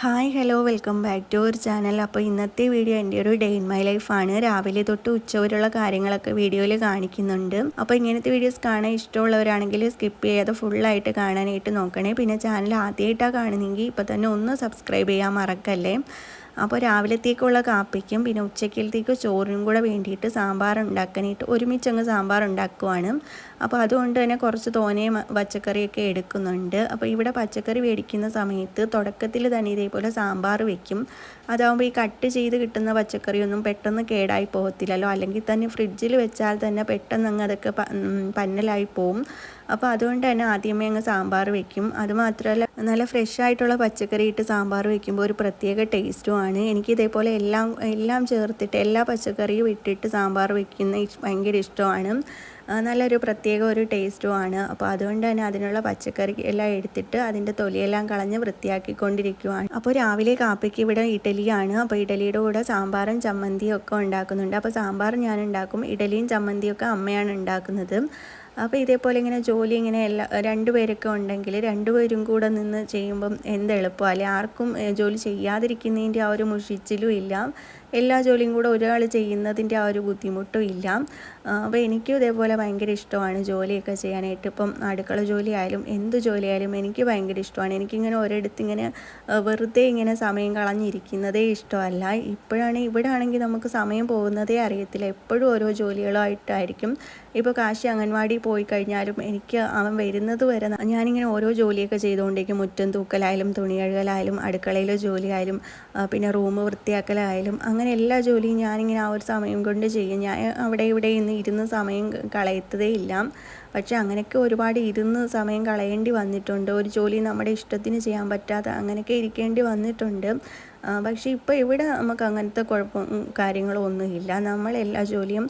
Hi hello welcome back to our channel. അപ്പോൾ ഇന്നത്തെ video എന്റെ ഒരു ഡേ ഇൻ മൈ ലൈഫാണ്. രാവിലെ തൊട്ട് ഉച്ചവരെയുള്ള കാര്യങ്ങളൊക്കെ വീഡിയോയിൽ കാണിക്കുന്നുണ്ട്. അപ്പോൾ ഇങ്ങനത്തെ വീഡിയോസ് കാണാൻ ഇഷ്ടമുള്ളവരാണെങ്കിൽ സ്കിപ്പ് ചെയ്യാതെ ഫുള്ളായിട്ട് കാണാനായിട്ട് നോക്കണേ. പിന്നെ ചാനൽ ആദ്യമായിട്ടാണ് കാണുന്നെങ്കിൽ ഇപ്പോൾ തന്നെ ഒന്ന് സബ്സ്ക്രൈബ് ചെയ്യാൻ മറക്കല്ലേ? അപ്പോൾ രാവിലത്തേക്കുള്ള കാപ്പിക്കും പിന്നെ ഉച്ചക്കലത്തേക്ക് ചോറിനും കൂടെ വേണ്ടിയിട്ട് സാമ്പാർ ഉണ്ടാക്കാനായിട്ട് ഒരുമിച്ച് അങ്ങ് സാമ്പാർ ഉണ്ടാക്കുവാണ്. അപ്പോൾ അതുകൊണ്ട് തന്നെ കുറച്ച് തോനയും പച്ചക്കറിയൊക്കെ എടുക്കുന്നുണ്ട്. അപ്പോൾ ഇവിടെ പച്ചക്കറി മേടിക്കുന്ന സമയത്ത് തുടക്കത്തിൽ തന്നെ ഇതേപോലെ സാമ്പാർ വെക്കും. അതാകുമ്പോൾ ഈ കട്ട് ചെയ്ത് കിട്ടുന്ന പച്ചക്കറിയൊന്നും പെട്ടെന്ന് കേടായി പോകത്തില്ലല്ലോ. അല്ലെങ്കിൽ തന്നെ ഫ്രിഡ്ജിൽ വെച്ചാൽ തന്നെ പെട്ടെന്ന് അങ്ങ് അതൊക്കെ പന്നലായി പോവും. അപ്പോൾ അതുകൊണ്ട് തന്നെ ആദ്യമേ അങ്ങ് സാമ്പാർ വെക്കും. അതുമാത്രമല്ല നല്ല ഫ്രഷ് ആയിട്ടുള്ള പച്ചക്കറി ഇട്ട് സാമ്പാർ വെക്കുമ്പോൾ ഒരു പ്രത്യേക ടേസ്റ്റുമാണ് എനിക്ക് ഇതേപോലെ എല്ലാം എല്ലാം ചേർത്തിട്ട് എല്ലാ പച്ചക്കറിയും ഇട്ടിട്ട് സാമ്പാർ വെക്കുന്ന ഭയങ്കര ഇഷ്ടമാണ്. നല്ലൊരു പ്രത്യേക ഒരു ടേസ്റ്റുമാണ് അപ്പോൾ അതുകൊണ്ട് തന്നെ അതിനുള്ള പച്ചക്കറി എല്ലാം എടുത്തിട്ട് അതിന്റെ തൊലിയെല്ലാം കളഞ്ഞ് വൃത്തിയാക്കിക്കൊണ്ടിരിക്കുവാണ്. അപ്പോൾ രാവിലെ കാപ്പിക്ക് ഇവിടെ ഇഡലിയാണ്. അപ്പോൾ ഇഡലിയുടെ കൂടെ സാമ്പാറും ചമ്മന്തിയും ഒക്കെ ഉണ്ടാക്കുന്നുണ്ട്. അപ്പോൾ സാമ്പാർ ഞാൻ ഉണ്ടാക്കും. ഇഡലിയും ചമ്മന്തിയും ഒക്കെ അമ്മയാണ് ഉണ്ടാക്കുന്നത്. അപ്പോൾ ഇതേപോലെ ഇങ്ങനെ ജോലി ഇങ്ങനെ എല്ലാ രണ്ടുപേരൊക്കെ ഉണ്ടെങ്കിൽ രണ്ടുപേരും കൂടെ നിന്ന് ചെയ്യുമ്പം എന്ത് എളുപ്പമല്ലേ ആർക്കും ജോലി ചെയ്യാതിരിക്കുന്നതിന്റെ ആ ഒരു മുഷിച്ചിലും ഇല്ല. എല്ലാ ജോലിയും കൂടെ ഒരാൾ ചെയ്യുന്നതിന്റെ ആ ഒരു ബുദ്ധിമുട്ടും ഇല്ല. അപ്പോൾ എനിക്കും ഇതേപോലെ ഭയങ്കര ഇഷ്ടമാണ് ജോലിയൊക്കെ ചെയ്യാനായിട്ട്. ഇപ്പം അടുക്കള ജോലിയായാലും എന്ത് ജോലിയായാലും എനിക്ക് ഭയങ്കര ഇഷ്ടമാണ്. എനിക്കിങ്ങനെ ഒരിടത്ത് ഇങ്ങനെ വെറുതെ ഇങ്ങനെ സമയം കളഞ്ഞിരിക്കുന്നതേ ഇഷ്ടമല്ല. ഇപ്പോഴാണ് ഇവിടെ ആണെങ്കിൽ നമുക്ക് സമയം പോകുന്നതേ അറിയത്തില്ല. എപ്പോഴും ഓരോ ജോലികളായിട്ടായിരിക്കും. ഇപ്പോൾ കാശി അംഗൻവാടി പോയി കഴിഞ്ഞാലും എനിക്ക് അവൻ വരുന്നത് വരെ ഞാനിങ്ങനെ ഓരോ ജോലിയൊക്കെ ചെയ്തുകൊണ്ടിരിക്കും മുറ്റം തൂക്കലായാലും തുണി കഴുകലായാലും അടുക്കളയിലെ ജോലിയായാലും പിന്നെ റൂം വൃത്തിയാക്കലായാലും അങ്ങനെ എല്ലാ ജോലിയും ഞാനിങ്ങനെ ആ ഒരു സമയം കൊണ്ട് ചെയ്യും. ഞാൻ അവിടെ ഇവിടെ ഇന്ന് ഇരുന്ന് സമയം കളയത്തതേ ഇല്ല. പക്ഷേ അങ്ങനെയൊക്കെ ഒരുപാട് ഇരുന്ന് സമയം കളയേണ്ടി വന്നിട്ടുണ്ട്. ഒരു ജോലി നമ്മുടെ ഇഷ്ടത്തിന് ചെയ്യാൻ പറ്റാതെ അങ്ങനെയൊക്കെ ഇരിക്കേണ്ടി വന്നിട്ടുണ്ട്. പക്ഷേ ഇപ്പോൾ ഇവിടെ നമുക്ക് അങ്ങനത്തെ കുഴപ്പം കാര്യങ്ങളോ ഒന്നുമില്ല നമ്മൾ എല്ലാ ജോലിയും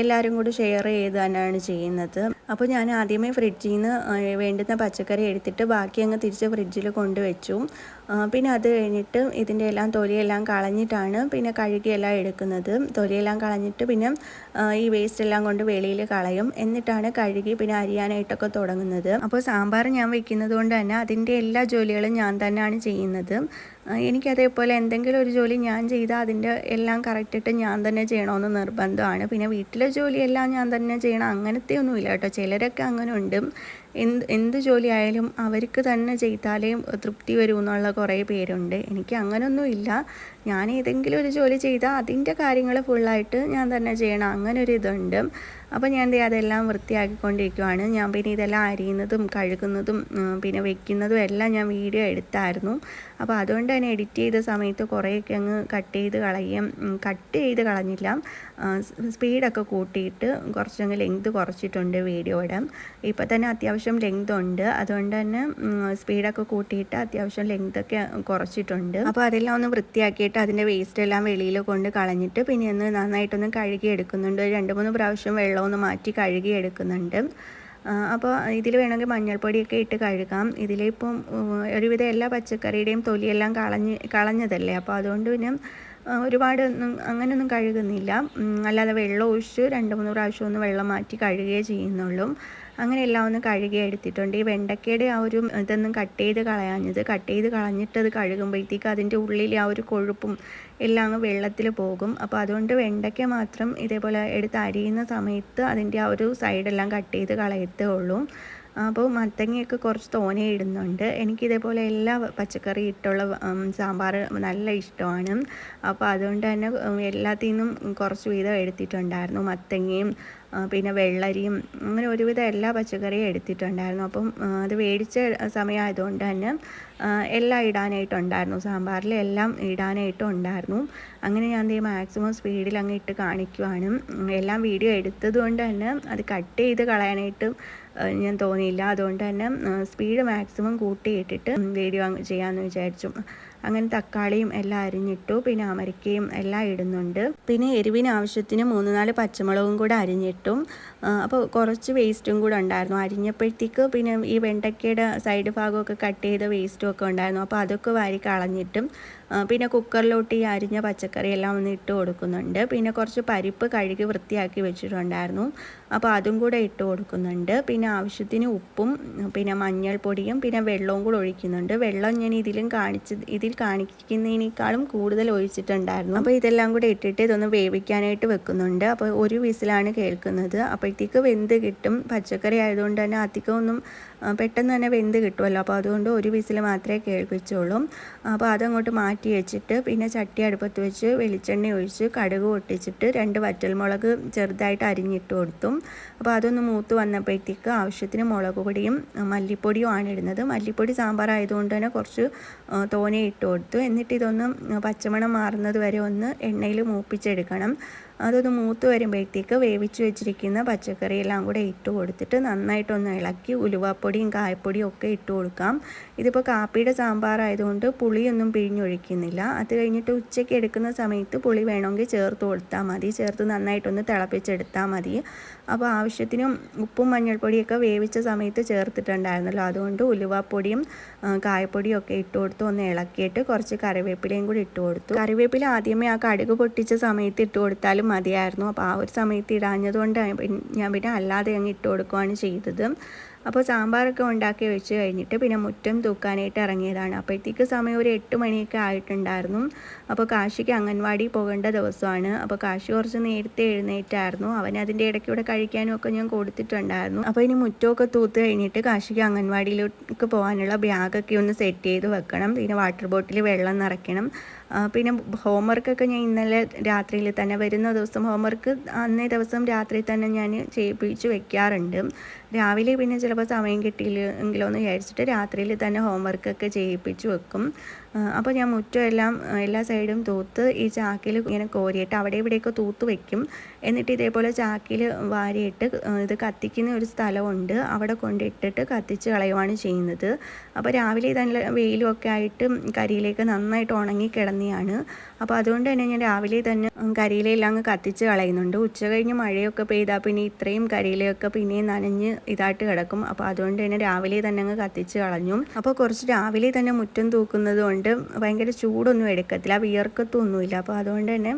എല്ലാവരും കൂടി ഷെയർ ചെയ്ത് തന്നെയാണ് ചെയ്യുന്നത്. അപ്പോൾ ഞാൻ ആദ്യമേ ഫ്രിഡ്ജിൽ നിന്ന് വേണ്ടുന്ന പച്ചക്കറി എടുത്തിട്ട് ബാക്കി അങ്ങ് തിരിച്ച് ഫ്രിഡ്ജിൽ കൊണ്ടുവച്ചു. പിന്നെ അത് കഴിഞ്ഞിട്ട് ഇതിന്റെ എല്ലാം തൊലിയെല്ലാം കളഞ്ഞിട്ടാണ് പിന്നെ കഴുകിയെല്ലാം എടുക്കുന്നത്. തൊലിയെല്ലാം കളഞ്ഞിട്ട് പിന്നെ ഈ വേസ്റ്റ് എല്ലാം കൊണ്ട് വെളിയിൽ കളയും. എന്നിട്ടാണ് കഴുകി പിന്നെ അരിയാനായിട്ടൊക്കെ തുടങ്ങുന്നത്. അപ്പോൾ സാമ്പാർ ഞാൻ വെക്കുന്നത് കൊണ്ട് തന്നെ അതിന്റെ എല്ലാ ജോലികളും ഞാൻ തന്നെയാണ് ചെയ്യുന്നത്. എനിക്കതേപോലെ എന്തെങ്കിലും ഒരു ജോലി ഞാൻ ചെയ്താൽ അതിന്റെ എല്ലാം കറക്റ്റിട്ട് ഞാൻ തന്നെ ചെയ്യണമെന്ന് നിർബന്ധമാണ്. പിന്നെ വീട്ടിലെ ജോലിയെല്ലാം ഞാൻ തന്നെ ചെയ്യണം. അങ്ങനത്തെ ഒന്നുമില്ല കേട്ടോ. ചിലരൊക്കെ അങ്ങനെ ഉണ്ട് എന്ത് എന്ത് ജോലി ആയാലും അവർക്ക് തന്നെ ചെയ്താലേ തൃപ്തി വരൂ എന്നുള്ള കുറേ പേരുണ്ട്. എനിക്ക് അങ്ങനൊന്നുമില്ല. ഞാൻ ഏതെങ്കിലും ഒരു ജോലി ചെയ്താൽ അതിന്റെ കാര്യങ്ങൾ ഫുള്ളായിട്ട് ഞാൻ തന്നെ ചെയ്യണം. അങ്ങനെ ഒരു ഇതുണ്ട്. അപ്പോൾ ഞാൻ അതെല്ലാം വൃത്തിയാക്കിക്കൊണ്ടിരിക്കുവാണ്. ഞാൻ പിന്നെ ഇതെല്ലാം അരിയുന്നതും കഴുകുന്നതും പിന്നെ വെക്കുന്നതും എല്ലാം ഞാൻ വീഡിയോ എടുത്തായിരുന്നു. അപ്പോൾ അതുകൊണ്ട് തന്നെ എഡിറ്റ് ചെയ്ത സമയത്ത് കുറേയൊക്കെ അങ്ങ് കട്ട് ചെയ്ത് കളയും കട്ട് ചെയ്ത് കളഞ്ഞില്ല. സ്പീഡൊക്കെ കൂട്ടിയിട്ട് കുറച്ചങ്ങ് ലെങ്ത് കുറച്ചിട്ടുണ്ട് വീഡിയോയുടെ. ഇപ്പോൾ തന്നെ അത്യാവശ്യം ലെങ്ത് ഉണ്ട്. അതുകൊണ്ട് തന്നെ സ്പീഡൊക്കെ കൂട്ടിയിട്ട് അത്യാവശ്യം ലെങ്തൊക്കെ കുറച്ചിട്ടുണ്ട്. അപ്പോൾ അതെല്ലാം ഒന്ന് വൃത്തിയാക്കിയിട്ട് അതിന്റെ വേസ്റ്റ് എല്ലാം വെളിയിൽ കൊണ്ട് കളഞ്ഞിട്ട് പിന്നെ ഒന്ന് നന്നായിട്ടൊന്ന് കഴുകി എടുക്കുന്നുണ്ട് രണ്ട് മൂന്ന് പ്രാവശ്യം വെള്ളമൊന്ന് മാറ്റി കഴുകി എടുക്കുന്നുണ്ട് അപ്പോൾ ഇതിൽ വേണമെങ്കിൽ മഞ്ഞൾപ്പൊടിയൊക്കെ ഇട്ട് കഴുകാം. ഇതിലിപ്പം ഒരുവിധം എല്ലാ പച്ചക്കറിയുടെയും തൊലിയെല്ലാം കളഞ്ഞ് കളഞ്ഞതല്ലേ? അപ്പോൾ അതുകൊണ്ട് പിന്നെ ഒരുപാട് ഒന്നും അങ്ങനെയൊന്നും കഴുകുന്നില്ല. അല്ലാതെ വെള്ളം ഒഴിച്ച് രണ്ട് മൂന്ന് പ്രാവശ്യം ഒന്ന് വെള്ളം മാറ്റി കഴുകുകയേ ചെയ്യുന്നുള്ളൂ. അങ്ങനെ എല്ലാം ഒന്ന് കഴുകി എടുത്തിട്ടുണ്ട്. ഈ വെണ്ടക്കയുടെ ആ ഒരു ഇതൊന്നും കട്ട് ചെയ്ത് കളയാഞ്ഞത് കട്ട് ചെയ്ത് കളഞ്ഞിട്ട് അത് കഴുകുമ്പോഴത്തേക്ക് അതിന്റെ ഉള്ളിലെ ആ ഒരു കൊഴുപ്പും എല്ലാം അങ്ങ് വെള്ളത്തിൽ പോകും. അപ്പോൾ അതുകൊണ്ട് വെണ്ടയ്ക്ക മാത്രം ഇതേപോലെ എടുത്ത് അരിയുന്ന സമയത്ത് അതിന്റെ ആ ഒരു സൈഡെല്ലാം കട്ട് ചെയ്ത് കളയത്തേ ഉള്ളൂ. അപ്പോൾ മത്തങ്ങയൊക്കെ കുറച്ച് തോനെ ഇടുന്നുണ്ട്. എനിക്കിതേപോലെ എല്ലാ പച്ചക്കറി ഇട്ടുള്ള സാമ്പാർ നല്ല ഇഷ്ടമാണ്. അപ്പോൾ അതുകൊണ്ട് തന്നെ എല്ലാത്തിൽ നിന്നും കുറച്ച് വീതം എടുത്തിട്ടുണ്ടായിരുന്നു. മത്തങ്ങയും പിന്നെ വെള്ളരിയും അങ്ങനെ ഒരുവിധം എല്ലാ പച്ചക്കറിയും എടുത്തിട്ടുണ്ടായിരുന്നു. അപ്പം അത് മേടിച്ച സമയമായതുകൊണ്ട് തന്നെ എല്ലാം ഇടാനായിട്ടുണ്ടായിരുന്നു. സാമ്പാറിൽ എല്ലാം ഇടാനായിട്ടും ഉണ്ടായിരുന്നു. അങ്ങനെ ഞാൻ ഈ മാക്സിമം സ്പീഡിൽ അങ്ങ് ഇട്ട് കാണിക്കുവാണ്. എല്ലാം വീഡിയോ എടുത്തത് കൊണ്ട് തന്നെ അത് കട്ട് ചെയ്ത് കളയാനായിട്ട് ഞാൻ തോന്നിയില്ല. അതുകൊണ്ട് തന്നെ സ്പീഡ് മാക്സിമം കൂട്ടിയിട്ടിട്ട് വീഡിയോ ചെയ്യാമെന്ന് വിചാരിച്ചു. അങ്ങനെ തക്കാളിയും എല്ലാം അരിഞ്ഞിട്ടു പിന്നെ അമരിക്കയും എല്ലാം ഇടുന്നുണ്ട്. പിന്നെ എരിവിന് ആവശ്യത്തിന് മൂന്ന് നാല് പച്ചമുളകും കൂടെ അരിഞ്ഞിട്ടും. അപ്പോൾ കുറച്ച് വേസ്റ്റും കൂടെ ഉണ്ടായിരുന്നു. അരിഞ്ഞപ്പോഴത്തേക്ക് പിന്നെ ഈ വെണ്ടയ്ക്കയുടെ സൈഡ് ഭാഗമൊക്കെ കട്ട് ചെയ്ത വേസ്റ്റും ഒക്കെ ഉണ്ടായിരുന്നു. അപ്പോൾ അതൊക്കെ വാരി കളഞ്ഞിട്ടും പിന്നെ കുക്കറിലോട്ട് ഈ അരിഞ്ഞ പച്ചക്കറി എല്ലാം ഒന്ന് ഇട്ട് കൊടുക്കുന്നുണ്ട്. പിന്നെ കുറച്ച് പരിപ്പ് കഴുകി വൃത്തിയാക്കി വെച്ചിട്ടുണ്ടായിരുന്നു. അപ്പോൾ അതും കൂടെ ഇട്ട് കൊടുക്കുന്നുണ്ട്. പിന്നെ ആവശ്യത്തിന് ഉപ്പും പിന്നെ മഞ്ഞൾപ്പൊടിയും പിന്നെ വെള്ളവും കൂടെ ഒഴിക്കുന്നുണ്ട്. വെള്ളം ഞാൻ ഇതിലും കാണിച്ച് ഇതിൽ കാണിക്കുന്നതിനേക്കാളും കൂടുതൽ ഒഴിച്ചിട്ടുണ്ടായിരുന്നു. അപ്പോൾ ഇതെല്ലാം കൂടെ ഇട്ടിട്ട് ഇതൊന്ന് വേവിക്കാനായിട്ട് വെക്കുന്നുണ്ട്. അപ്പോൾ ഒരു വിസിലാണ് കേൾക്കുന്നത്. അപ്പോഴത്തേക്ക് വെന്ത് കിട്ടും. പച്ചക്കറി ആയതുകൊണ്ട് തന്നെ അധികമൊന്നും പെട്ടെന്ന് തന്നെ വെന്ത് കിട്ടുമല്ലോ. അപ്പോൾ അതുകൊണ്ട് ഒരു വിസിൽ മാത്രമേ കേൾപ്പിച്ചുള്ളൂ. അപ്പോൾ അതങ്ങോട്ട് മാറ്റി വെച്ചിട്ട് പിന്നെ ചട്ടി അടുപ്പത്ത് വെച്ച് വെളിച്ചെണ്ണ ഒഴിച്ച് കടുക് പൊട്ടിച്ചിട്ട് രണ്ട് വറ്റൽമുളക് ചെറുതായിട്ട് അരിഞ്ഞിട്ട് കൊടുത്തു. അപ്പോൾ അതൊന്ന് മൂത്ത് വന്നപ്പോഴത്തേക്ക് ആവശ്യത്തിന് മുളക് പൊടിയും മല്ലിപ്പൊടിയും ആണ് ഇടുന്നത്. മല്ലിപ്പൊടി സാമ്പാർ ആയതുകൊണ്ട് തന്നെ കുറച്ച് തോനെ ഇട്ട് കൊടുത്തു. എന്നിട്ട് ഇതൊന്ന് പച്ചമണം മാറുന്നത് വരെ ഒന്ന് എണ്ണയിൽ മൂപ്പിച്ചെടുക്കണം. അതൊന്ന് മൂത്ത് വരുമ്പോഴത്തേക്ക് വേവിച്ച് വെച്ചിരിക്കുന്ന പച്ചക്കറി എല്ലാം കൂടെ ഇട്ട് കൊടുത്തിട്ട് നന്നായിട്ടൊന്ന് ഇളക്കി ഉലുവാപ്പൊടിയും കായപ്പൊടിയും ഒക്കെ ഇട്ട് കൊടുക്കാം. ഇതിപ്പോൾ കാപ്പിയുടെ സാമ്പാർ ആയതുകൊണ്ട് പുളിയൊന്നും പിഴിഞ്ഞൊഴിക്കുന്നില്ല. അത് കഴിഞ്ഞിട്ട് ഉച്ചയ്ക്ക് എടുക്കുന്ന സമയത്ത് പുളി വേണമെങ്കിൽ ചേർത്ത് കൊടുത്താൽ മതി. ചേർത്ത് നന്നായിട്ടൊന്ന് തിളപ്പിച്ചെടുത്താൽ മതി. അപ്പോൾ ആവശ്യത്തിന് ഉപ്പും മഞ്ഞൾപ്പൊടിയൊക്കെ വേവിച്ച സമയത്ത് ചേർത്തിട്ടുണ്ടായിരുന്നല്ലോ. അതുകൊണ്ട് ഉലുവാപ്പൊടിയും കായപ്പൊടിയും ഒക്കെ ഇട്ട് കൊടുത്ത് ഒന്ന് ഇളക്കിയിട്ട് കുറച്ച് കറിവേപ്പിലയും കൂടി ഇട്ട് കൊടുത്തു. കറിവേപ്പില ആദ്യമേ ആ കടുക് പൊട്ടിച്ച സമയത്ത് ഇട്ട് കൊടുത്താലും മതിയായിരുന്നു. അപ്പോൾ ആ ഒരു സമയത്ത് ഇടാഞ്ഞതുകൊണ്ട് ഞാൻ പിന്നെ അല്ലാതെ അങ്ങ് ഇട്ട് കൊടുക്കുകയാണ് ചെയ്തത്. അപ്പോൾ സാമ്പാറൊക്കെ ഉണ്ടാക്കി വെച്ച് കഴിഞ്ഞിട്ട് പിന്നെ മുറ്റം തൂക്കാനായിട്ട് ഇറങ്ങിയതാണ്. അപ്പോഴത്തേക്ക് സമയം ഒരു എട്ട് മണിയൊക്കെ ആയിട്ടുണ്ടായിരുന്നു. അപ്പോൾ കാശിക്ക് അംഗൻവാടി പോകേണ്ട ദിവസമാണ്. അപ്പോൾ കാശി കുറച്ച് നേരത്തെ എഴുന്നേറ്റായിരുന്നു. അവൻ അതിന്റെ ഇടയ്ക്കൂടെ കഴിക്കാനും ഒക്കെ ഞാൻ കൊടുത്തിട്ടുണ്ടായിരുന്നു. അപ്പോൾ ഇനി മുറ്റമൊക്കെ തൂത്ത് കഴിഞ്ഞിട്ട് കാശിക്ക് അംഗൻവാടിയിലേക്ക് പോകാനുള്ള ബാഗൊക്കെ ഒന്ന് സെറ്റ് ചെയ്ത് വെക്കണം. പിന്നെ വാട്ടർ ബോട്ടിൽ വെള്ളം നിറയ്ക്കണം. പിന്നെ ഹോംവർക്കൊക്കെ ഞാൻ ഇന്നലെ രാത്രിയിൽ തന്നെ വരുന്ന ദിവസം ഹോംവർക്ക് അന്നേ ദിവസം രാത്രി തന്നെ ഞാൻ ചെയ്യിപ്പിച്ച് വെക്കാറുണ്ട്. രാവിലെ പിന്നെ ചിലപ്പോൾ സമയം കിട്ടിയില്ലെങ്കിലോ എന്ന് വിചാരിച്ചിട്ട് രാത്രിയിൽ തന്നെ ഹോംവർക്കൊക്കെ ചെയ്യിപ്പിച്ച് വെക്കും. അപ്പോൾ ഞാൻ മുറ്റം എല്ലാം എല്ലാ സൈഡും തൂത്ത് ഈ ചാക്കിൽ ഇങ്ങനെ കോരിയിട്ട് അവിടെ ഇവിടെയൊക്കെ തൂത്ത് വയ്ക്കും എന്നിട്ട് ഇതേപോലെ ചാക്കിൽ വാരിയിട്ട് ഇത് കത്തിക്കുന്ന ഒരു സ്ഥലമുണ്ട്. അവിടെ കൊണ്ടിട്ടിട്ട് കത്തിച്ച് കളയുവാണ് ചെയ്യുന്നത്. അപ്പോൾ രാവിലെ തന്നെ വെയിലും ആയിട്ട് കരിയിലേക്ക് നന്നായിട്ട് ഉണങ്ങി കിടന്നെയാണ്. അപ്പോൾ അതുകൊണ്ട് തന്നെ ഞാൻ രാവിലെ തന്നെ കരിയിലെല്ലാം അങ്ങ് കത്തിച്ച് കളയുന്നുണ്ട്. ഉച്ച കഴിഞ്ഞ് മഴയൊക്കെ പെയ്താൽ പിന്നെ ഇത്രയും കരിയിലയൊക്കെ പിന്നെയും നനഞ്ഞ് ഇതായിട്ട് കിടക്കും. അപ്പോൾ അതുകൊണ്ട് തന്നെ രാവിലെ തന്നെ അങ്ങ് കത്തിച്ച് കളഞ്ഞു. അപ്പോൾ കുറച്ച് രാവിലെ തന്നെ മുറ്റം തൂക്കുന്നത് കൊണ്ട് ഭയങ്കര ചൂടൊന്നും എടുക്കത്തില്ല വിയർക്കത്തൊന്നുമില്ല. അപ്പോൾ അതുകൊണ്ട് തന്നെ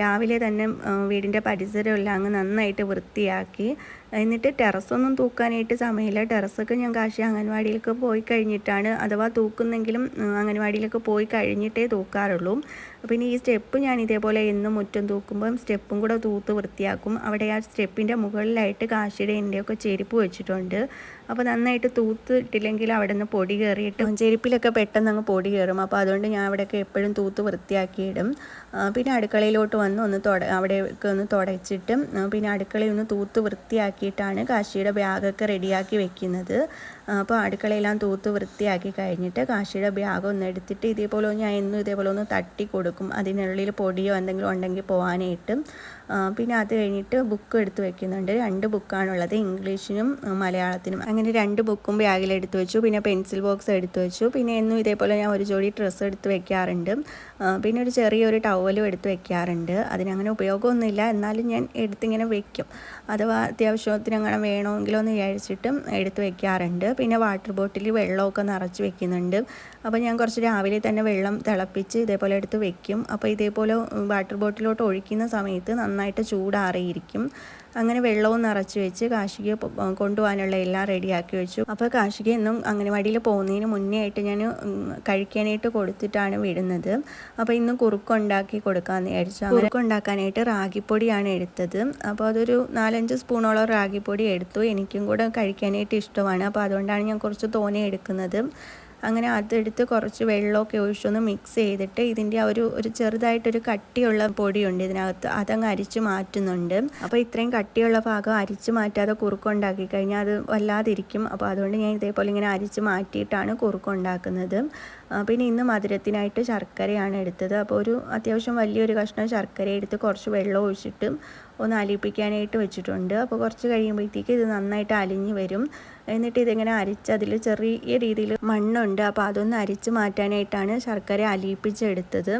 രാവിലെ തന്നെ വീടിന്റെ പരിസരമെല്ലാം അങ്ങ് നന്നായിട്ട് വൃത്തിയാക്കി. എന്നിട്ട് ടെറസൊന്നും തൂക്കാനായിട്ട് സമയമില്ല. ടെറസൊക്കെ ഞാൻ കാശി അംഗൻവാടിയിലേക്ക് പോയി കഴിഞ്ഞിട്ടാണ് അഥവാ തൂക്കുന്നെങ്കിലും അംഗൻവാടിയിലേക്ക് പോയി കഴിഞ്ഞിട്ടേ തൂക്കാറുള്ളൂ. പിന്നെ ഈ സ്റ്റെപ്പ് ഞാൻ ഇതേപോലെ എന്നും മുറ്റം തൂക്കുമ്പം സ്റ്റെപ്പും കൂടെ തൂത്ത് വൃത്തിയാക്കും. അവിടെ ആ സ്റ്റെപ്പിന്റെ മുകളിലായിട്ട് കാശിയുടെ എന്റെയൊക്കെ ചെരുപ്പ് വെച്ചിട്ടുണ്ട്. അപ്പോൾ നന്നായിട്ട് തൂത്ത് ഇട്ടില്ലെങ്കിൽ അവിടെ നിന്ന് പൊടി കയറിയിട്ട് ചെരുപ്പിലൊക്കെ പെട്ടെന്ന് അങ്ങ് പൊടി കയറും. അപ്പോൾ അതുകൊണ്ട് ഞാൻ അവിടെയൊക്കെ എപ്പോഴും തൂത്ത് വൃത്തിയാക്കിയിടും. പിന്നെ അടുക്കളയിലോട്ട് വന്ന് ഒന്ന് തുട അവിടെയൊക്കെ ഒന്ന് തുടച്ചിട്ട് പിന്നെ അടുക്കളയിൽ ഒന്ന് തൂത്ത് വൃത്തിയാക്കിയിട്ടാണ് കാശിയുടെ ബാഗൊക്കെ റെഡിയാക്കി വെക്കുന്നത്. അപ്പോൾ അടുക്കളയെല്ലാം തൂത്ത് വൃത്തിയാക്കി കഴിഞ്ഞിട്ട് കാശിയുടെ ബാഗ് ഒന്ന് എടുത്തിട്ട് ഇതേപോലെ ഞാൻ എന്നും ഇതേപോലെ ഒന്ന് തട്ടി കൊടുക്കും. അതിനുള്ളിൽ പൊടിയോ എന്തെങ്കിലും ഉണ്ടെങ്കിൽ പോകാനായിട്ട് പിന്നെ അത് കഴിഞ്ഞിട്ട് ബുക്ക് എടുത്ത് വെക്കുന്നുണ്ട്. രണ്ട് ബുക്കാണുള്ളത് ഇംഗ്ലീഷിനും മലയാളത്തിനും. അങ്ങനെ രണ്ട് ബുക്കും ബാഗിൽ എടുത്ത് വെച്ചു. പിന്നെ പെൻസിൽ ബോക്സ് എടുത്ത് വെച്ചു. പിന്നെ എന്നും ഇതേപോലെ ഞാൻ ഒരു ജോഡി ഡ്രസ്സ് എടുത്ത് വെക്കാറുണ്ട്. പിന്നെ ഒരു ചെറിയൊരു ടവലും എടുത്ത് വെക്കാറുണ്ട്. അതിനങ്ങനെ ഉപയോഗമൊന്നുമില്ല. എന്നാലും ഞാൻ എടുത്തിങ്ങനെ വെക്കും. അഥവാ അത്യാവശ്യത്തിന് അങ്ങനെ വേണമെങ്കിലോ എന്ന് വിചാരിച്ചിട്ടും എടുത്ത് വെക്കാറുണ്ട്. പിന്നെ വാട്ടർ ബോട്ടിൽ വെള്ളമൊക്കെ നിറച്ച് വെക്കുന്നുണ്ട്. അപ്പോൾ ഞാൻ കുറച്ച് രാവിലെ തന്നെ വെള്ളം തിളപ്പിച്ച് ഇതേപോലെ എടുത്ത് വെക്കും. അപ്പോൾ ഇതേപോലെ വാട്ടർ ബോട്ടിലോട്ട് ഒഴിക്കുന്ന സമയത്ത് നന്നായിട്ട് ചൂടാറിയിരിക്കും. അങ്ങനെ വെള്ളവും നിറച്ച് വെച്ച് കാശിക കൊണ്ടുപോകാനുള്ള എല്ലാം റെഡിയാക്കി വെച്ചു. അപ്പോൾ കാശിക എന്നും അംഗനവാടിയിൽ പോകുന്നതിന് മുന്നേ ആയിട്ട് ഞാൻ കഴിക്കാനായിട്ട് കൊടുത്തിട്ടാണ് വിടുന്നത്. അപ്പോൾ ഇന്ന് കുറുക്കുണ്ടാക്കി കൊടുക്കാമെന്ന് വിചാരിച്ചു. കുറുക്കുണ്ടാക്കാനായിട്ട് റാഗിപ്പൊടിയാണ് എടുത്തത്. അപ്പോൾ അതൊരു നാലഞ്ച് സ്പൂണോളം റാഗിപ്പൊടി എടുത്തു. എനിക്കും കൂടെ കഴിക്കാനായിട്ട് ഇഷ്ടമാണ്. അപ്പോൾ അതുകൊണ്ടാണ് ഞാൻ കുറച്ച് തോനെ എടുക്കുന്നത്. അങ്ങനെ അതെടുത്ത് കുറച്ച് വെള്ളമൊക്കെ ഒഴിച്ചൊന്ന് മിക്സ് ചെയ്തിട്ട് ഇതിന്റെ ഒരു ഒരു ചെറുതായിട്ടൊരു കട്ടിയുള്ള പൊടിയുണ്ട് ഇതിനകത്ത്. അതങ്ങ് അരിച്ച് മാറ്റുന്നുണ്ട്. അപ്പോൾ ഇത്രയും കട്ടിയുള്ള ഭാഗം അരിച്ച് മാറ്റാതെ കുറുക്കുണ്ടാക്കി കഴിഞ്ഞാൽ അത് വല്ലാതിരിക്കും. അപ്പോൾ അതുകൊണ്ട് ഞാൻ ഇതേപോലെ ഇങ്ങനെ അരിച്ച് മാറ്റിയിട്ടാണ് കുറുക്കുണ്ടാക്കുന്നത് പിന്നെ ഇന്ന് മധുരത്തിനായിട്ട് ശർക്കരയാണ് എടുത്തത്. അപ്പോൾ ഒരു അത്യാവശ്യം വലിയൊരു കഷ്ണം ശർക്കര എടുത്ത് കുറച്ച് വെള്ളം ഒഴിച്ചിട്ട് ഒന്ന് അലിപ്പിക്കാനായിട്ട് വെച്ചിട്ടുണ്ട്. അപ്പോൾ കുറച്ച് കഴിയുമ്പോഴത്തേക്ക് ഇത് നന്നായിട്ട് അലിഞ്ഞ് വരും. എന്നിട്ട് ഇതിങ്ങനെ അരിച്ച് അതിൽ ചെറിയ രീതിയിൽ മണ്ണുണ്ട്. അപ്പോൾ അതൊന്ന് അരിച്ച് മാറ്റാനായിട്ടാണ് ശർക്കര അലിയിപ്പിച്ചെടുത്തത്.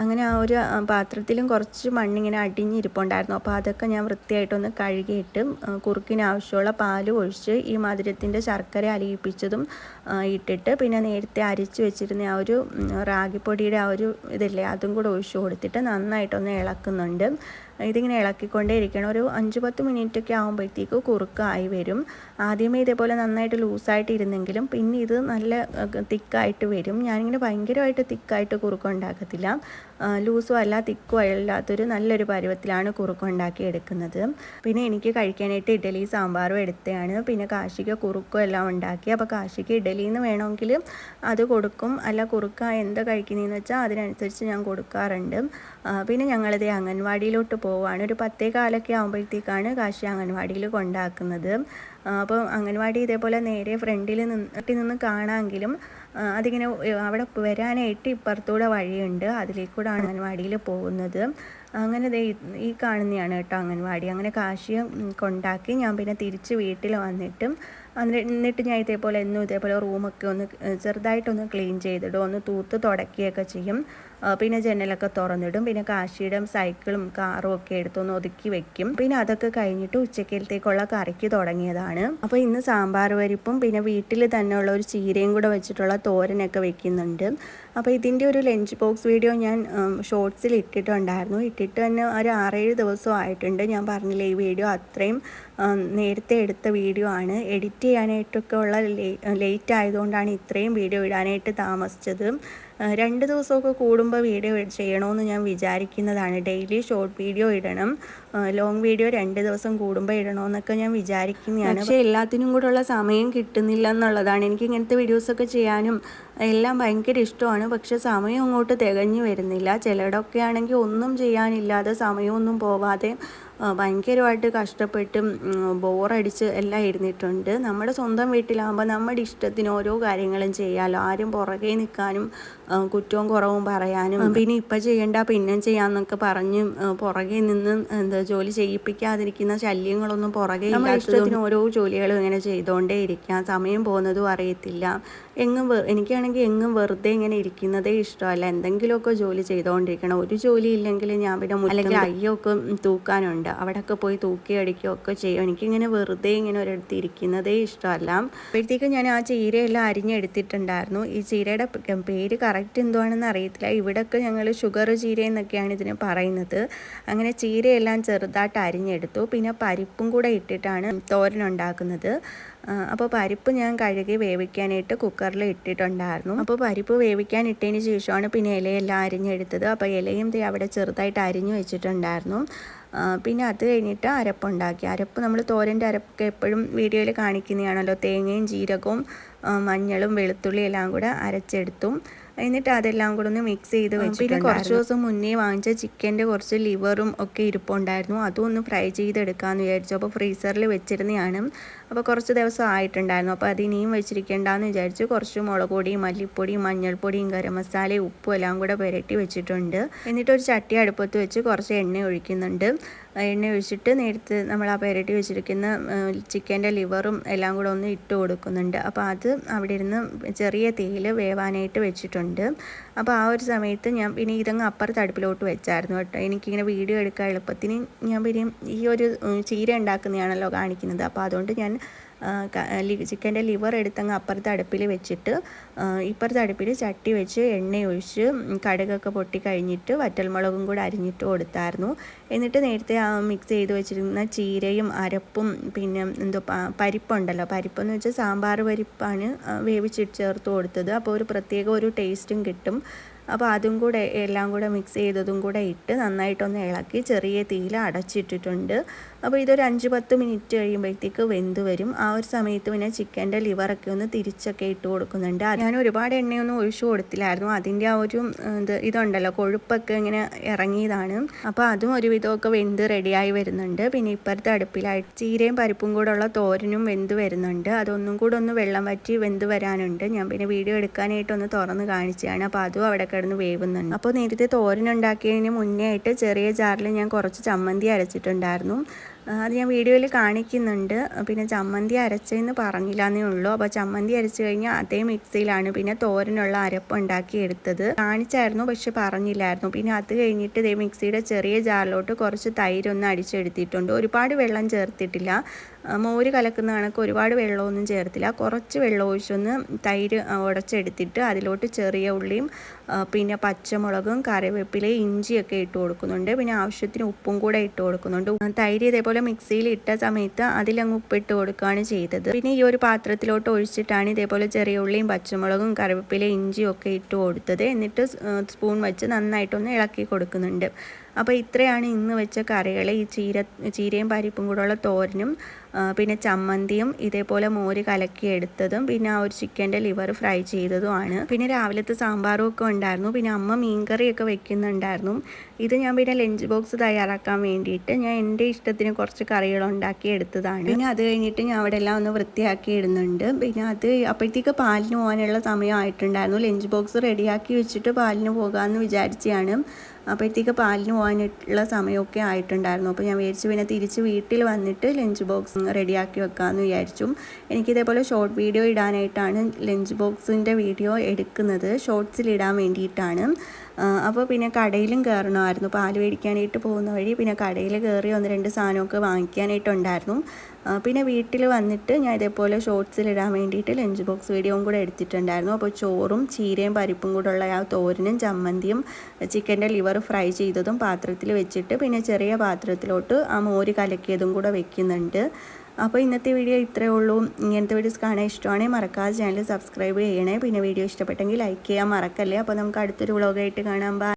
അങ്ങനെ ആ ഒരു പാത്രത്തിലും കുറച്ച് മണ്ണിങ്ങനെ അടിഞ്ഞിരിപ്പുണ്ടായിരുന്നു. അപ്പോൾ അതൊക്കെ ഞാൻ വൃത്തിയായിട്ടൊന്ന് കഴുകിയിട്ട് കുറുക്കിന് ആവശ്യമുള്ള പാൽ ഒഴിച്ച് ഈ മധുരത്തിന്റെ ശർക്കര അലിയിപ്പിച്ചതും ഇട്ടിട്ട് പിന്നെ നേരത്തെ അരിച്ച് വെച്ചിരുന്ന ആ ഒരു റാഗിപ്പൊടിയുടെ ആ ഒരു ഇതില്ലേ അതും കൂടെ ഒഴിച്ചു കൊടുത്തിട്ട് നന്നായിട്ടൊന്ന് ഇളക്കുന്നുണ്ട്. ഇതിങ്ങനെ ഇളക്കിക്കൊണ്ടേ ഇരിക്കണം ഒരു അഞ്ച് പത്ത് മിനിറ്റ് ഒക്കെ ആകുമ്പോഴത്തേക്ക് കുറുക്കായി വരും. ആദ്യമേ ഇതേപോലെ നന്നായിട്ട് ലൂസായിട്ട് ഇരുന്നെങ്കിലും പിന്നെ ഇത് നല്ല തിക്കായിട്ട് വരും. ഞാനിങ്ങനെ ഭയങ്കരമായിട്ട് തിക്കായിട്ട് കുറുക്കുണ്ടാക്കത്തില്ല. ലൂസും അല്ല തിക്കും അല്ലാത്തൊരു നല്ലൊരു പരുവത്തിലാണ് കുറുക്കുണ്ടാക്കി എടുക്കുന്നത്. പിന്നെ എനിക്ക് കഴിക്കാനായിട്ട് ഇഡലി സാമ്പാറും എടുത്തതാണ്. പിന്നെ കാശിക്ക് കുറുക്കും എല്ലാം ഉണ്ടാക്കി. അപ്പോൾ കാശിക്ക് ഇഡലിയിൽ നിന്ന് വേണമെങ്കിൽ അത് കൊടുക്കും. അല്ല കുറുക്ക എന്താ കഴിക്കുന്നതെന്ന് വെച്ചാൽ അതിനനുസരിച്ച് ഞാൻ കൊടുക്കാറുണ്ട്. പിന്നെ ഞങ്ങളിത് അംഗൻവാടിയിലോട്ട് പോവുകയാണ് ഒരു പത്തേ കാലൊക്കെ ആകുമ്പോഴത്തേക്കാണ് കാശി അംഗൻവാടിയിൽ കൊണ്ടാക്കുന്നത്. അപ്പോൾ അംഗൻവാടി ഇതേപോലെ നേരെ ഫ്രണ്ടിൽ നിന്നിട്ട് നിന്ന് കാണാമെങ്കിലും അതിങ്ങനെ അവിടെ വരാനായിട്ട് ഇപ്പുറത്തൂടെ വഴിയുണ്ട്. അതിലേക്കൂടെ അംഗൻവാടിയിൽ പോകുന്നത്. അങ്ങനെ ഈ കാണുന്നതാണ് കേട്ടോ അംഗൻവാടി. അങ്ങനെ കാശി കൊണ്ടാക്കി ഞാൻ പിന്നെ തിരിച്ച് വീട്ടിൽ വന്നിട്ടും എന്നിട്ട് ഞാൻ ഇതേപോലെ എന്നും ഇതേപോലെ റൂമൊക്കെ ഒന്ന് ചെറുതായിട്ടൊന്ന് ക്ലീൻ ചെയ്തിടും ഒന്ന് തൂത്ത് തുടക്കുകയൊക്കെ ചെയ്യും. പിന്നെ ജനലൊക്കെ തുറന്നിടും. പിന്നെ കാശിയുടെ സൈക്കിളും കാറും ഒക്കെ എടുത്തൊന്ന് ഒതുക്കി വെക്കും. പിന്നെ അതൊക്കെ കഴിഞ്ഞിട്ട് ഉച്ചക്കലത്തേക്കുള്ള കറിക്ക് തുടങ്ങിയതാണ്. അപ്പോൾ ഇന്ന് സാമ്പാർ പരിപ്പും പിന്നെ വീട്ടിൽ തന്നെ ഉള്ള ഒരു ചീരയും കൂടെ വെച്ചിട്ടുള്ള തോരനൊക്കെ വെക്കുന്നുണ്ട്. അപ്പോൾ ഇതിന്റെ ഒരു ലഞ്ച് ബോക്സ് വീഡിയോ ഞാൻ ഷോർട്സിൽ ഇട്ടിട്ടുണ്ടായിരുന്നു. ഇട്ടിട്ട് തന്നെ ഒരു ആറേഴ് ദിവസം ആയിട്ടുണ്ട്. ഞാൻ പറഞ്ഞില്ലേ ഈ വീഡിയോ അത്രയും നേരത്തെ എടുത്ത വീഡിയോ ആണ്. എഡിറ്റ് ചെയ്യാനായിട്ടൊക്കെ ഉള്ള ലേറ്റ് ആയതുകൊണ്ടാണ് ഇത്രയും വീഡിയോ ഇടാനായിട്ട് താമസിച്ചത്. രണ്ട് ദിവസമൊക്കെ കൂടുമ്പോൾ വീഡിയോ ചെയ്യണമെന്ന് ഞാൻ വിചാരിക്കുന്നതാണ്. ഡെയിലി ഷോർട്ട് വീഡിയോ ഇടണം. ലോങ് വീഡിയോ രണ്ട് ദിവസം കൂടുമ്പോൾ ഇടണമെന്നൊക്കെ ഞാൻ വിചാരിക്കുന്നതാണ്. പക്ഷേ എല്ലാത്തിനും കൂടെ ഉള്ള സമയം കിട്ടുന്നില്ല എന്നുള്ളതാണ് എനിക്ക് ഇങ്ങനത്തെ വീഡിയോസൊക്കെ ചെയ്യാനും എല്ലാം ഭയങ്കര ഇഷ്ടമാണ്. പക്ഷെ സമയം അങ്ങോട്ട് തികഞ്ഞു വരുന്നില്ല. ചിലടൊക്കെ ആണെങ്കിൽ ഒന്നും ചെയ്യാനില്ലാതെ സമയമൊന്നും പോവാതെ ഭയങ്കരമായിട്ട് കഷ്ടപ്പെട്ടും ബോറടിച്ച് എല്ലാം ഇരുന്നിട്ടുണ്ട്. നമ്മുടെ സ്വന്തം വീട്ടിലാകുമ്പോൾ നമ്മുടെ ഇഷ്ടത്തിന് ഓരോ കാര്യങ്ങളും ചെയ്യാമല്ലോ ആരും പുറകെ നിൽക്കാനും കുറ്റവും കുറവും പറയാനും പിന്നെ ഇപ്പം ചെയ്യണ്ട പിന്നെ ചെയ്യാമെന്നൊക്കെ പറഞ്ഞ് പുറകെ നിന്ന് എന്താ ജോലി ചെയ്യിപ്പിക്കാതിരിക്കുന്ന ശല്യങ്ങളൊന്നും പുറകെ ഇഷ്ടത്തിന് ഓരോ ജോലികളും ഇങ്ങനെ ചെയ്തുകൊണ്ടേ ഇരിക്കാം സമയം പോകുന്നതും അറിയത്തില്ല. എങ്ങും എനിക്കാണെങ്കിൽ എങ്ങും വെറുതെ ഇങ്ങനെ ഇരിക്കുന്നതേ ഇഷ്ടമല്ല. എന്തെങ്കിലുമൊക്കെ ജോലി ചെയ്തുകൊണ്ടിരിക്കണം ഒരു ജോലി ഇല്ലെങ്കിൽ ഞാൻ പിന്നെ അല്ലെങ്കിൽ അയ്യൊക്കെ തൂക്കാനുണ്ട്. അവിടെയൊക്കെ പോയി തൂക്കി അടിക്കുകയൊക്കെ ചെയ്യും. എനിക്കിങ്ങനെ വെറുതെ ഇങ്ങനെ ഒരിടത്ത് ഇരിക്കുന്നതേ ഇഷ്ടമല്ല. അപ്പോഴത്തേക്ക് ഞാൻ ആ ചീരയെല്ലാം അരിഞ്ഞെടുത്തിട്ടുണ്ടായിരുന്നു. ഈ ചീരയുടെ പേര് കറക്റ്റ് എന്തുവാണെന്ന് അറിയത്തില്ല. ഇവിടെയൊക്കെ ഞങ്ങൾ ഷുഗർ ചീര എന്നൊക്കെയാണ് ഇതിന് പറയുന്നത്. അങ്ങനെ ചീരയെല്ലാം ചെറുതായിട്ട് അരിഞ്ഞെടുത്തു. പിന്നെ പരിപ്പും കൂടെ ഇട്ടിട്ടാണ് തോരൻ ഉണ്ടാക്കുന്നത്. അപ്പോൾ പരിപ്പ് ഞാൻ കഴുകി വേവിക്കാനായിട്ട് കുക്കറിൽ ഇട്ടിട്ടുണ്ടായിരുന്നു. അപ്പോൾ പരിപ്പ് വേവിക്കാൻ ഇട്ടതിന് ശേഷമാണ് പിന്നെ ഇലയെല്ലാം അരിഞ്ഞെടുത്തത്. അപ്പോൾ ഇലയും അവിടെ ചെറുതായിട്ട് അരിഞ്ഞു വെച്ചിട്ടുണ്ടായിരുന്നു. പിന്നെ അത് കഴിഞ്ഞിട്ട് അരപ്പുണ്ടാക്കി. അരപ്പ് നമ്മൾ തോരന്റെ അരപ്പൊക്കെ എപ്പോഴും വീഡിയോയിൽ കാണിക്കുന്നതാണല്ലോ. തേങ്ങയും ജീരകവും മഞ്ഞളും വെളുത്തുള്ളി എല്ലാം കൂടെ അരച്ചെടുത്തു. എന്നിട്ട് അതെല്ലാം കൂടെ ഒന്ന് മിക്സ് ചെയ്ത് വെച്ചു പിന്നെ കുറച്ച് ദിവസം മുന്നേ വാങ്ങിച്ച ചിക്കന്റെ കുറച്ച് ലിവറും ഒക്കെ ഇരിപ്പുണ്ടായിരുന്നു. അതും ഒന്ന് ഫ്രൈ ചെയ്തെടുക്കാമെന്ന് വിചാരിച്ചു. അപ്പോൾ ഫ്രീസറിൽ വെച്ചിരുന്നതാണ്. അപ്പോൾ കുറച്ച് ദിവസം ആയിട്ടുണ്ടായിരുന്നു. അപ്പോൾ അത് ഇനിയും വെച്ചിരിക്കേണ്ടെന്ന് വിചാരിച്ച് കുറച്ച് മുളക് പൊടി മല്ലിപ്പൊടിയും മഞ്ഞൾപ്പൊടിയും ഗരം മസാലയും ഉപ്പും എല്ലാം കൂടെ പുരട്ടി വെച്ചിട്ടുണ്ട്. എന്നിട്ട് ഒരു ചട്ടി അടുപ്പത്ത് വെച്ച് കുറച്ച് എണ്ണ ഒഴിക്കുന്നുണ്ട്. എണ്ണ ഒഴിച്ചിട്ട് നേരത്തെ നമ്മൾ ആ പുരട്ടി വെച്ചിരിക്കുന്ന ചിക്കന്റെ ലിവറും എല്ലാം കൂടെ ഒന്ന് ഇട്ട് കൊടുക്കുന്നുണ്ട്. അപ്പോൾ അത് അവിടെ ഇരുന്ന് ചെറിയ തീയിൽ വേവാനായിട്ട് വെച്ചിട്ടുണ്ട്. അപ്പോൾ ആ ഒരു സമയത്ത് ഞാൻ പിന്നെ ഇതങ്ങ് അപ്പുറത്ത് അടുപ്പിലോട്ട് വെച്ചായിരുന്നു കേട്ടോ. എനിക്കിങ്ങനെ വീഡിയോ എടുക്കാൻ എളുപ്പത്തിന് ഞാൻ പിന്നെ ഈ ഒരു ചീര ഉണ്ടാക്കുന്നതാണല്ലോ കാണിക്കുന്നത്. അപ്പോൾ അതുകൊണ്ട് ഞാൻ ചിക്കന്റെ ലിവർ എടുത്തങ്ങ് അപ്പുറത്തെ അടുപ്പിൽ വെച്ചിട്ട് ഇപ്പുറത്തെ അടുപ്പിൽ ചട്ടി വെച്ച് എണ്ണ ഒഴിച്ച് കടുകൊക്കെ പൊട്ടി കഴിഞ്ഞിട്ട് വറ്റൽമുളകും കൂടെ അരിഞ്ഞിട്ട് കൊടുത്തായിരുന്നു. എന്നിട്ട് നേരത്തെ ആ മിക്സ് ചെയ്ത് വെച്ചിരുന്ന ചീരയും അരപ്പും പിന്നെ എന്തോ പരിപ്പുണ്ടല്ലോ. പരിപ്പെന്ന് വെച്ചാൽ സാമ്പാർ പരിപ്പാണ് വേവിച്ചിട്ട് ചേർത്ത് കൊടുത്തത്. അപ്പോൾ ഒരു പ്രത്യേക ഒരു ടേസ്റ്റും കിട്ടും. അപ്പോൾ അതും കൂടെ എല്ലാം കൂടെ മിക്സ് ചെയ്തതും കൂടെ ഇട്ട് നന്നായിട്ടൊന്ന് ഇളക്കി ചെറിയ തീയിൽ അടച്ചിട്ടിട്ടുണ്ട്. അപ്പോൾ ഇതൊരു അഞ്ച് പത്ത് മിനിറ്റ് കഴിയുമ്പോഴത്തേക്ക് വെന്ത് വരും. ആ ഒരു സമയത്ത് പിന്നെ ചിക്കന്റെ ലിവറൊക്കെ ഒന്ന് തിരിച്ചൊക്കെ ഇട്ട് കൊടുക്കുന്നുണ്ട്. ഞാൻ ഒരുപാട് എണ്ണയൊന്നും ഒഴിച്ചു കൊടുത്തില്ലായിരുന്നു. അതിന്റെ ആ ഒരു ഇത് ഇതുണ്ടല്ലോ കൊഴുപ്പൊക്കെ ഇങ്ങനെ ഇറങ്ങിയതാണ്. അപ്പോൾ അതും ഒരു ഒരുവിധമൊക്കെ വെന്ത് റെഡിയായി വരുന്നുണ്ട്. പിന്നെ ഇപ്പുറത്തെ അടുപ്പിലായിട്ട് ചീരയും പരിപ്പും കൂടെ ഉള്ള തോരനും വെന്ത് വരുന്നുണ്ട്. അതൊന്നും കൂടെ ഒന്ന് വെള്ളം വറ്റി വെന്ത് വരാനുണ്ട്. ഞാൻ പിന്നെ വീഡിയോ എടുക്കാനായിട്ട് ഒന്ന് തുറന്ന് കാണിച്ചതാണ്. അപ്പോൾ അതും അവിടെ കിടന്ന് വേവുന്നുണ്ട്. അപ്പോൾ നേരത്തെ തോരനുണ്ടാക്കിയതിന് മുന്നേ ആയിട്ട് ചെറിയ ജാറിൽ ഞാൻ കുറച്ച് ചമ്മന്തി അരച്ചിട്ടുണ്ടായിരുന്നു. അത് ഞാൻ വീഡിയോയിൽ കാണിക്കുന്നുണ്ട്. പിന്നെ ചമ്മന്തി അരച്ചതെന്ന് പറഞ്ഞില്ല എന്നേ ഉള്ളൂ. അപ്പോൾ ചമ്മന്തി അരച്ച് കഴിഞ്ഞാൽ അതേ മിക്സിയിലാണ് പിന്നെ തോരനുള്ള അരപ്പ് ഉണ്ടാക്കി എടുത്തത് കാണിച്ചായിരുന്നു പക്ഷെ പറഞ്ഞില്ലായിരുന്നു. പിന്നെ അത് കഴിഞ്ഞിട്ട് ഇതേ മിക്സിയുടെ ചെറിയ ജാറിലോട്ട് കുറച്ച് തൈരൊന്ന് അടിച്ചെടുത്തിട്ടുണ്ട്. ഒരുപാട് വെള്ളം ചേർത്തിട്ടില്ല. മോര് കലക്കുന്ന കണക്ക് ഒരുപാട് വെള്ളമൊന്നും ചേർത്തില്ല. കുറച്ച് വെള്ളം ഒഴിച്ചൊന്ന് തൈര് ഉടച്ചെടുത്തിട്ട് അതിലോട്ട് ചെറിയ ഉള്ളിയും പിന്നെ പച്ചമുളകും കറിവേപ്പിലയും ഇഞ്ചിയൊക്കെ ഇട്ട് കൊടുക്കുന്നുണ്ട്. പിന്നെ ആവശ്യത്തിന് ഉപ്പും കൂടെ ഇട്ട് കൊടുക്കുന്നുണ്ട്. തൈര് ഇതേപോലെ മിക്സിയിൽ ഇട്ട സമയത്ത് അതിലങ്ങ് ഉപ്പിട്ട് കൊടുക്കുകയാണ് ചെയ്തത്. പിന്നെ ഈ ഒരു പാത്രത്തിലോട്ട് ഒഴിച്ചിട്ടാണ് ഇതേപോലെ ചെറിയ ഉള്ളിയും പച്ചമുളകും കറിവേപ്പിലയും ഇഞ്ചിയും ഒക്കെ ഇട്ട് കൊടുത്തത്. എന്നിട്ട് സ്പൂൺ വെച്ച് നന്നായിട്ടൊന്ന് ഇളക്കി കൊടുക്കുന്നുണ്ട്. അപ്പോൾ ഇത്രയാണ് ഇന്ന് വെച്ച കറികൾ ഈ ചീര ചീരയും പരിപ്പും കൂടെയുള്ള തോരനും പിന്നെ ചമ്മന്തിയും ഇതേപോലെ മോര് കലക്കി എടുത്തതും പിന്നെ ആ ഒരു ചിക്കന്റെ ലിവർ ഫ്രൈ ചെയ്തതുമാണ് പിന്നെ രാവിലത്തെ സാമ്പാറും ഒക്കെ ഉണ്ടായിരുന്നു. പിന്നെ അമ്മ മീൻകറിയൊക്കെ വെക്കുന്നുണ്ടായിരുന്നു. ഇത് ഞാൻ പിന്നെ ലഞ്ച് ബോക്സ് തയ്യാറാക്കാൻ വേണ്ടിയിട്ട് ഞാൻ എന്റെ ഇഷ്ടത്തിന് കുറച്ച് കറികൾ ഉണ്ടാക്കി എടുത്തതാണ്. പിന്നെ അത് കഴിഞ്ഞിട്ട് ഞാൻ അവിടെ എല്ലാം ഒന്ന് വൃത്തിയാക്കി ഇടുന്നുണ്ട്. പിന്നെ അത് അപ്പോഴത്തേക്ക് പാലിന് പോകാനുള്ള സമയമായിട്ടുണ്ടായിരുന്നു ലഞ്ച് ബോക്സ് റെഡിയാക്കി വെച്ചിട്ട് പാലിന് പോകാമെന്ന് വിചാരിച്ചാണ് അപ്പോഴത്തേക്ക് പാലിന് പോകാനുള്ള സമയമൊക്കെ ആയിട്ടുണ്ടായിരുന്നു. അപ്പോൾ ഞാൻ വിചാരിച്ചു പിന്നെ തിരിച്ച് വീട്ടിൽ വന്നിട്ട് ലഞ്ച് ബോക്സ് റെഡിയാക്കി വെക്കാമെന്ന് വിചാരിച്ചു. എനിക്കിതേപോലെ ഷോർട്ട് വീഡിയോ ഇടാനായിട്ടാണ് ലഞ്ച് ബോക്സിന്റെ വീഡിയോ എടുക്കുന്നത്. ഷോർട്സിൽ ഇടാൻ വേണ്ടിയിട്ടാണ്. അപ്പോൾ പിന്നെ കടയിലും കയറണമായിരുന്നു പാൽ മേടിക്കാനായിട്ട് പോകുന്ന വഴി പിന്നെ കടയിൽ കയറി ഒന്ന് രണ്ട് സാധനമൊക്കെ വാങ്ങിക്കാനായിട്ടുണ്ടായിരുന്നു. പിന്നെ വീട്ടിൽ വന്നിട്ട് ഞാൻ ഇതേപോലെ ഷോർട്സിൽ ഇടാൻ വേണ്ടിയിട്ട് ലഞ്ച് ബോക്സ് വീഡിയോയും കൂടെ എടുത്തിട്ടുണ്ടായിരുന്നു. അപ്പോൾ ചോറും ചീരയും പരിപ്പും കൂടെ ഉള്ള ആ തോരനും ചമ്മന്തിയും ചിക്കന്റെ ലിവർ ഫ്രൈ ചെയ്തതും പാത്രത്തിൽ വെച്ചിട്ട് പിന്നെ ചെറിയ പാത്രത്തിലോട്ട് ആ മോര് കലക്കിയതും കൂടെ വെക്കുന്നുണ്ട്. അപ്പോൾ ഇന്നത്തെ വീഡിയോ ഇത്രയേ ഉള്ളൂ. ഇങ്ങനത്തെ വീഡിയോസ് കാണാൻ ഇഷ്ടമാണെങ്കിൽ മറക്കാതെ ചാനൽ സബ്സ്ക്രൈബ് ചെയ്യണേ. പിന്നെ വീഡിയോ ഇഷ്ടപ്പെട്ടെങ്കിൽ ലൈക്ക് ചെയ്യാൻ മറക്കല്ലേ. അപ്പോൾ നമുക്ക് അടുത്തൊരു വ്ളോഗായിട്ട് കാണാം. ബൈ